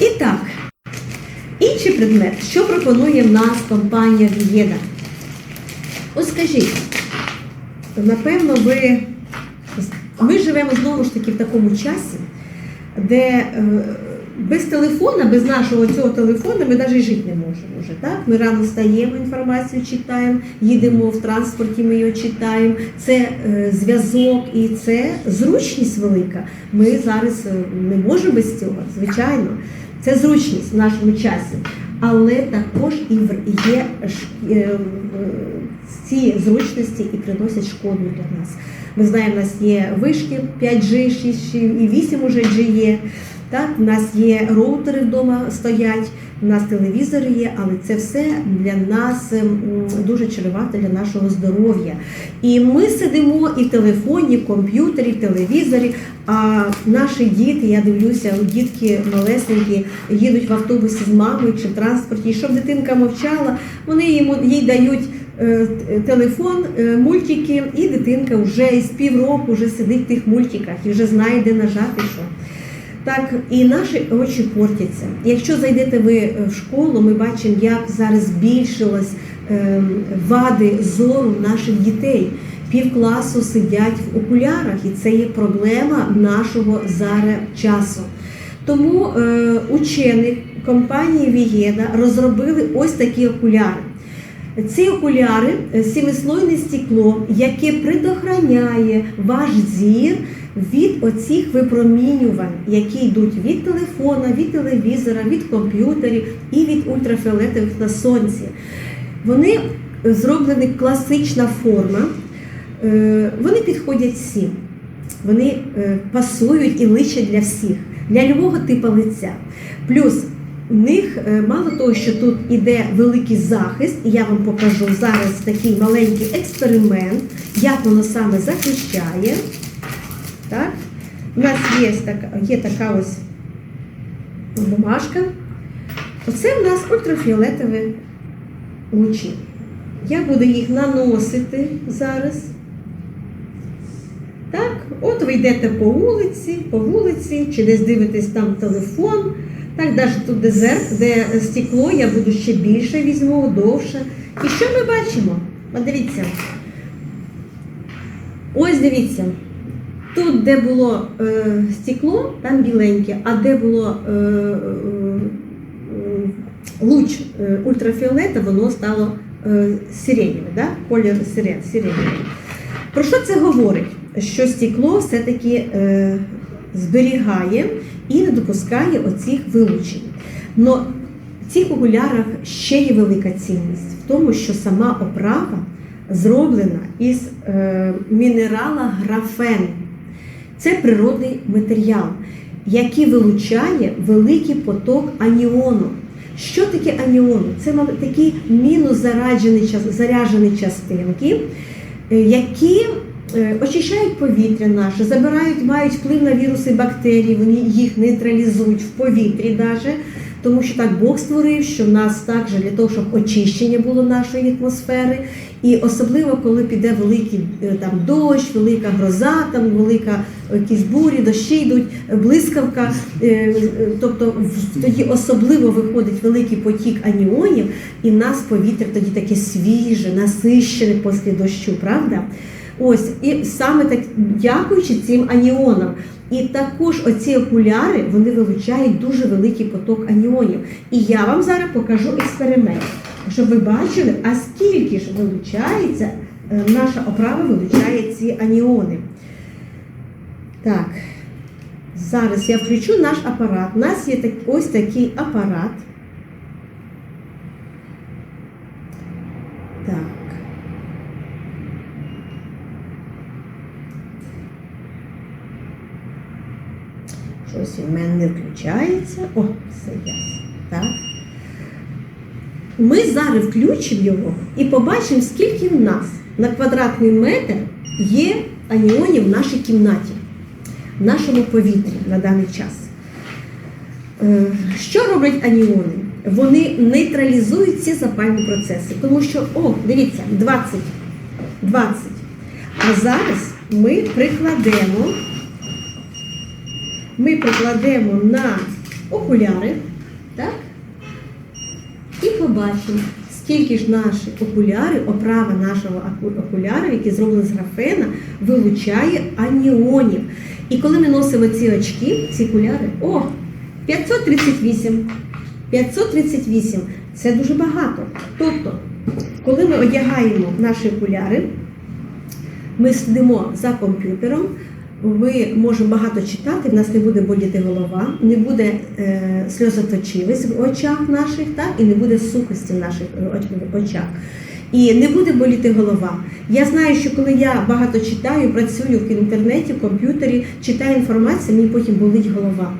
І так, інший предмет, що пропонує в нас компанія Вієда? Ось скажіть, напевно, ви ми живемо знову ж таки в такому часі, де е, без телефона, без нашого цього телефона ми навіть жити не можемо вже. Так? Ми рано встаємо, інформацію читаємо, їдемо в транспорті, ми його читаємо. Це е, зв'язок і це зручність велика. Ми зараз е, не можемо без цього, звичайно. Це зручність в нашому часі. Але також і є е, ці зручності і приносять шкоду для нас. Ми знаємо, у нас є вишки 5G, 6G і 8 уже G є. Так, у нас є роутери вдома стоять, у нас телевізори є, але це все для нас ем, дуже чревато для нашого здоров'я. І ми сидимо і в телефоні, в комп'ютері, в телевізорі. А наші діти, я дивлюся, дітки малесенькі їдуть в автобусі з мамою чи в транспорті, і щоб дитинка мовчала, вони йому їй дають е, телефон, е, мультики, і дитинка вже із півроку вже сидить в тих мультиках і вже знає, де нажати що. Так, і наші очі портяться. Якщо зайдете ви е, в школу, ми бачимо, як зараз збільшилось е, вади зору наших дітей. Пів класу сидять в окулярах, і це є проблема нашого зараз часу. Тому е, учені компанії Вієда розробили ось такі окуляри. Ці окуляри е, сімислойне стекло, яке предохраняє ваш зір від оцих випромінювань, які йдуть від телефона, від телевізора, від комп'ютерів і від ультрафіолетових на сонці. Вони зроблені класична форма, е, вони підходять всім. Вони е, пасують і личать для всіх, для любого типу лиця. Плюс у них е, мало того, що тут іде великий захист, і я вам покажу зараз такий маленький експеримент, як воно саме захищає. Так? У нас є така, є така ось бумажка. Оце в нас ультрафіолетові лучі. Я буду їх наносити зараз. Так, от ви йдете по вулиці, по вулиці, чи десь дивитесь там телефон. Так, навіть тут де зерк, де стекло, я буду ще більше візьму, довше. І що ми бачимо? От дивіться. Ось дивіться. Тут, де було е, стекло, там біленьке, а де було е, е, луч е, ультрафіолета, воно стало е, сиреневе, да? колір сирен, сиреневий. Про що це говорить? Що стекло все-таки е, зберігає і не допускає оцих вилучень. Но в цих окулярах ще є велика цінність в тому, що сама оправа зроблена із е, мінерала графен. Це природний матеріал, який вилучає великий поток аніону. Що таке аніон? Це такі мінус-заряджені частинки, е, які е, очищають повітря наше, забирають, мають вплив на віруси, бактерії, вони їх нейтралізують в повітрі навіть. Тому що так Бог створив, що в нас також для того, щоб очищення було нашої атмосфери, і особливо коли піде великий е, там дощ, велика гроза, там велика е, якісь бурі, дощі йдуть, е, блискавка. Тобто тоді особливо виходить великий потік аніонів, і в нас повітря тоді таке свіже, насищене після дощу, правда? Ось, і саме так, дякуючи цим аніонам. І також оці окуляри вони вилучають дуже великий поток аніонів. І я вам зараз покажу експеримент, щоб ви бачили, а скільки ж вилучається, е, наша оправа вилучає ці аніони. Так, зараз я включу наш апарат. У нас є так, ось такий апарат. Так. Щось у мене не включається. О, все ясно. Так. Ми зараз включимо його і побачимо, скільки в нас на квадратний метр є аніонів в нашій кімнаті, в нашому повітрі на даний час. Е, Що роблять аніони? Вони нейтралізують ці запальні процеси. Тому що, о, дивіться, 20, 20. А зараз ми прикладемо ми прикладемо на окуляри Так? І побачимо, скільки ж наші окуляри, оправа нашого оку- окуляру, які зроблені з графена, вилучає аніонів. І коли ми носимо ці очки, ці окуляри, о, 538. 538 це дуже багато. Тобто, коли ми одягаємо наші окуляри, ми сидимо за комп'ютером, ми можемо багато читати, в нас не буде боліти голова, не буде е, сльозоточивість в очах наших, так, і не буде сухості в наших е, очах. І не буде боліти голова. Я знаю, що коли я багато читаю, працюю в інтернеті, в комп'ютері, читаю інформацію, мені потім болить голова.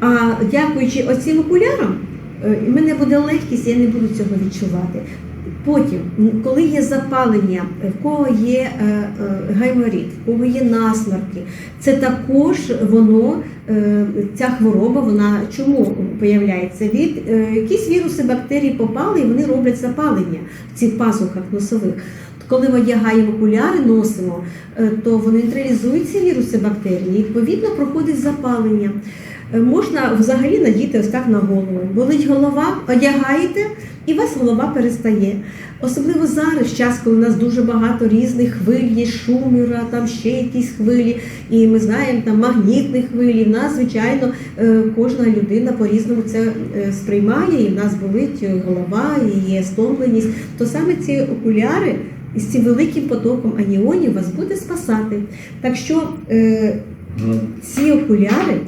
А дякуючи оцим окулярам, е, в мене буде легкість, я не буду цього відчувати. Потім, коли є запалення, в кого є е, е, гайморіт, в кого є насморки, це також воно, е, ця хвороба, вона чому появляється? Від якісь віруси, бактерії попали і вони роблять запалення в цих пазухах носових. Коли ми одягаємо окуляри, носимо, то вони нейтралізують віруси бактерії, і відповідно проходить запалення. Е, Можна взагалі надіти ось так на голову. Болить голова, одягаєте, і у вас голова перестає. Особливо зараз, час, коли у нас дуже багато різних хвиль, є шуміра, там ще якісь хвилі, і ми знаємо там магнітні хвилі. В нас, звичайно, е, кожна людина по-різному це е, сприймає, і в нас болить голова, і є стомленість. То саме ці окуляри із цим великим потоком аніонів вас буде спасати. Так що е, ці окуляри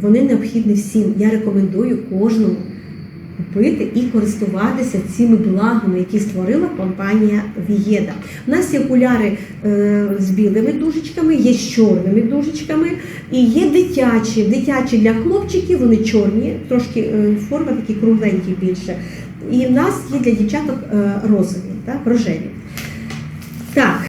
вони необхідні всім. Я рекомендую кожному купити і користуватися цими благами, які створила компанія Вієда. У нас є окуляри е, з білими дужечками, є з чорними дужечками, і є дитячі. Дитячі для хлопчиків, вони чорні, трошки е, форма такі кругленькі більше. І в нас є для дівчаток е, розові, рожеві. Так,